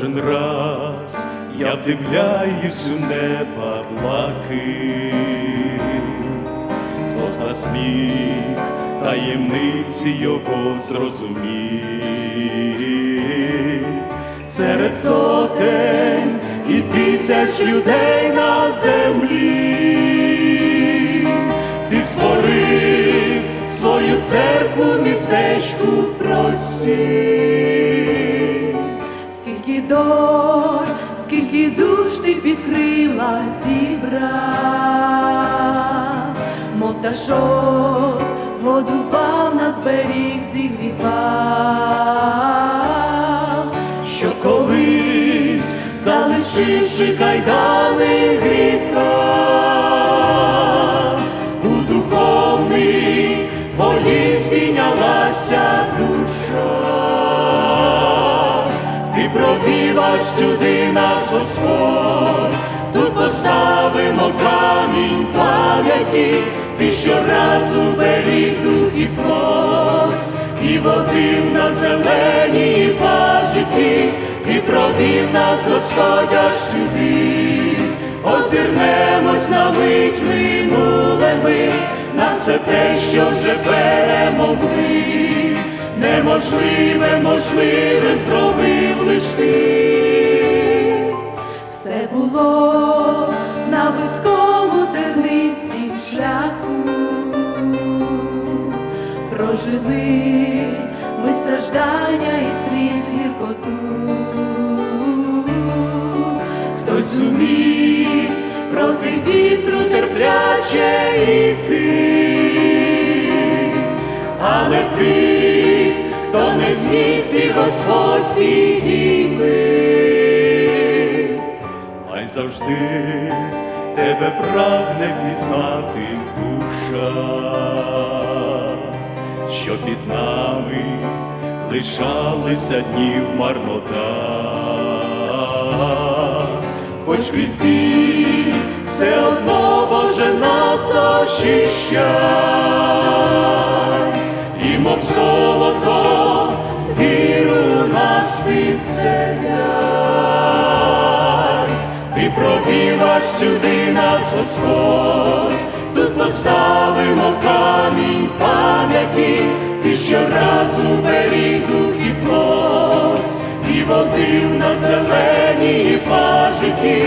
Кожен раз я вдивляюсь у неба блакить, хто зна сміх таємниці його зрозуміть, серед сотень і тисяч людей на землі, ти створив свою церкву містечку просі. Скільки скільки душ ти підкрила, зібрав, мов пташок, годував нас беріг, зігрівав, що колись, залишивши кайдани гріха, у духовний полі здійнялася сюди нас, Господь, тут поставимо камінь пам'яті, ти щоразу беріг дух і плоть, і водив на зеленій пажиті, і провів нас, Господь, аж сюди, озирнемось на мить минуле ми, на все те, що вже перемогли, неможливе, можливим зробив лиш ти. все було на вузькому тернистім шляху. Прожили ми страждання і сліз гіркоту. Хтось зумів проти вітру терпляче йти, але ти, хто не зміг, ти Господь підійми, хай завжди тебе прагне пізнати душа, що під нами лишалися днів марнота хоч крізь все одно Боже нас очищай, ти провіваш сюди нас, Господь, тут поставимо камінь пам'яті, ти щоразу беріг дух і плоть, і водив на зеленій пажиті,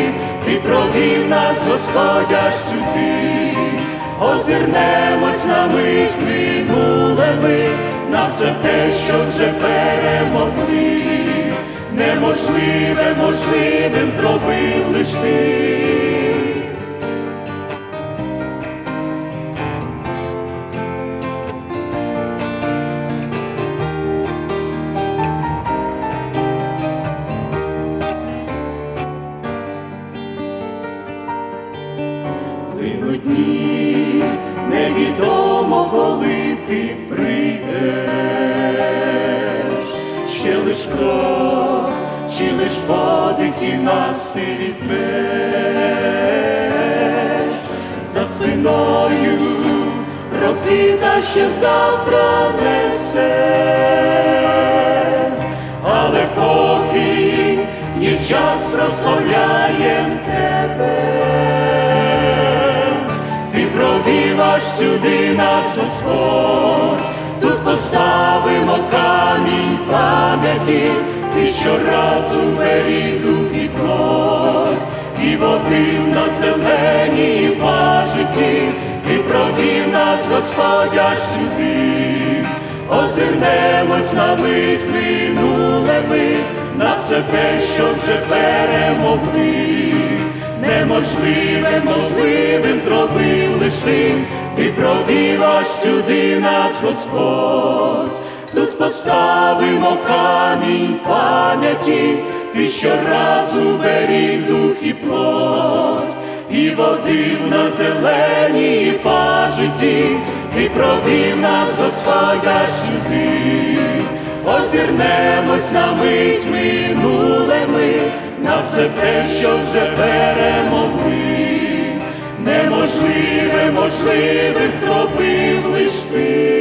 ти провів нас, Господь, аж сюди, озирнемось на мить минуле ми, на все те, що вже перемогли, неможливе, можливим зробив ще чи лиш подих і нас ти візьмеш, за спиною роки ще завтра несе, але поки є час прославляєм тебе. Ти провіваш сюди нас, Господь, поставимо камінь пам'яті, ти щоразу беріг дух і плоть, і водив на зеленій пажиті, ти провів нас, Господь, аж сюди, озирнемось на мить минуле ми, на все те, що вже перемогли. Неможливе, можливим зробив лиш ти, ти провів аж сюди нас, Господь, тут поставимо камінь пам'яті, ти щоразу беріг дух і плоть, і водив на зеленій пажиті, ти провів нас, Господь, аж сюди, озирнемось на мить минуле ми, на все те, що вже перемогли, Можливе, можливе, зробив лиш ти.